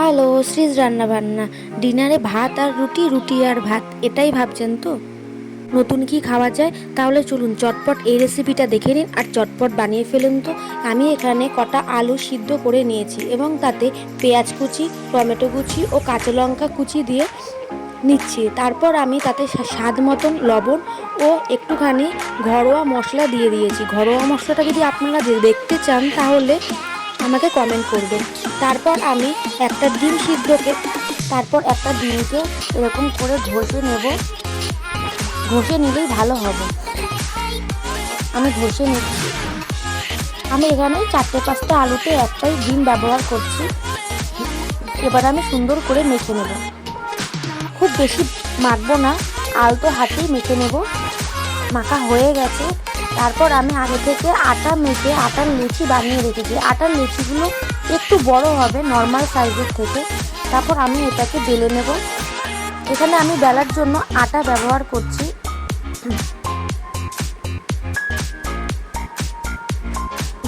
Hello, শ্রীজ রান্না বান্না ডিনারে ভাত আর রুটি রুটি আর ভাত, এটাই ভাবছেন তো? নতুন কি খাওয়া যায়? তাহলে চলুন, চটপট এই রেসিপিটা দেখে নিন আর চটপট বানিয়ে ফেলুন তো। আমি এখানে কটা আলু সিদ্ধ করে নিয়েছি এবং তাতে পেঁয়াজ কুচি, টমেটো কুচি ও কাঁচা লঙ্কা কুচি দিয়ে নিচ্ছি। তারপর আমি তাতে স্বাদ মতন লবণ ও একটুখানি ঘরোয়া মশলা দিয়ে দিয়েছি। ঘরোয়া মশলাটা যদি আপনারা দেখতে চান তাহলে আমাকে কমেন্ট করবেন তারপর আমি একটা ডিম সিদ্ধকে, তারপর একটা ডিমকে এরকম করে ঘষে নেব। ঘষে নিলেই ভালো হবে। আমি ঘষে নিচ্ছি। আমি এখানে চারটে পাঁচটা আলুতে একটাই ডিম ব্যবহার করছি। এবার আমি সুন্দর করে মেখে নেব। খুব বেশি মাখবো না, আলতো হাতেই মেখে নেব। মাখা হয়ে গেছে। তারপর আমি আগে থেকে আটা মেখে, আটার লুচি বানিয়ে রেখেছি। আটার লুচিগুলো একটু বড় হবে নর্মাল সাইজের থেকে। তারপর আমি এটাকে বেলে নেব। এখানে আমি বেলার জন্য আটা ব্যবহার করছি।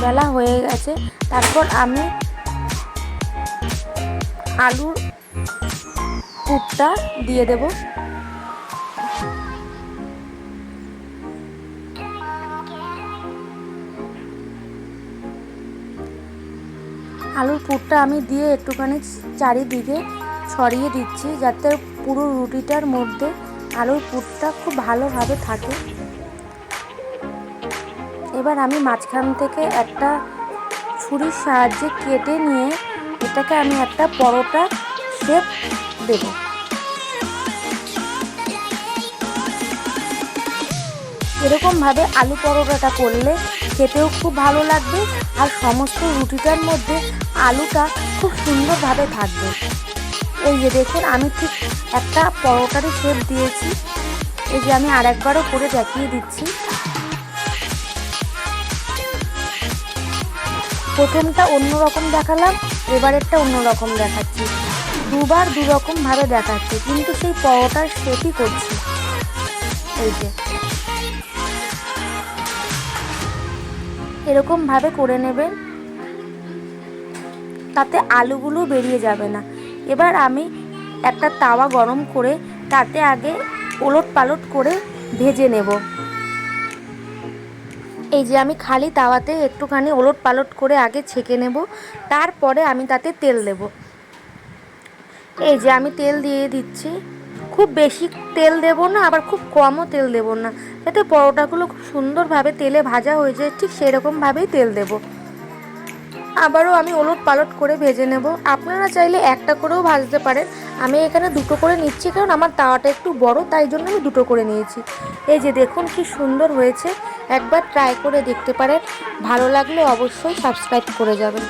বেলা হয়ে গেছে। তারপর আমি আলুর পুরটা দিয়ে দেব। আলুর পুরটা আমি দিয়ে একটুখানি চারিদিকে ছড়িয়ে দিচ্ছি যাতে পুরো রুটিটার মধ্যে আলুর পুরটা খুব ভালোভাবে থাকে। এবার আমি মাঝখান থেকে একটা ছুরির সাহায্যে কেটে নিয়ে এটাকে আমি একটা পরোটা শেপ দেব। এরকমভাবে আলু পরোটাটা করলে খেতেও খুব ভালো লাগবে আর সমস্ত রুটিটার মধ্যে আলুটা খুব সুন্দরভাবে থাকবে। এই যে দেখুন, আমি ঠিক একটা পরোটারই শেপ দিয়েছি। এই যে আমি আর একবারও করে দেখিয়ে দিচ্ছি। প্রথমটা অন্যরকম দেখালাম, এবারেরটা অন্যরকম দেখাচ্ছি। দুবার দু রকম ভাবে দেখাচ্ছি, কিন্তু সেই পরোটার শেপই করছি। এই যে। এরকম ভাবে করে নেবেন তাতে আলুগুলো বেরিয়ে যাবে না। এবার আমি একটা তাওয়া গরম করে তাতে আগে ওলট পালট করে ভেজে নেব। এই যে আমি খালি তাওয়াতে একটুখানি ওলট পালট করে আগে ছেঁকে নেব, তারপরে আমি তাতে তেল দেব। এই যে আমি তেল দিয়ে দিচ্ছি। খুব বেশি তেল দেব না, আবার খুব কমও তেল দেব না। যাতে পরোটাগুলো খুব সুন্দরভাবে তেলে ভাজা হয়ে যায়, ঠিক সেরকমভাবেই তেল দেব। আবারও আমি ওলট পালট করে ভেজে নেব। আপনারা চাইলে একটা করেও ভাজতে পারেন। আমি এখানে দুটো করে নিচ্ছি, কারণ আমার তাওয়াটা একটু বড়, তাই জন্য আমি দুটো করে নিয়েছি। এই যে দেখুন কি সুন্দর হয়েছে। একবার ট্রাই করে দেখতে পারেন। ভালো লাগলে অবশ্যই সাবস্ক্রাইব করে যাবেন।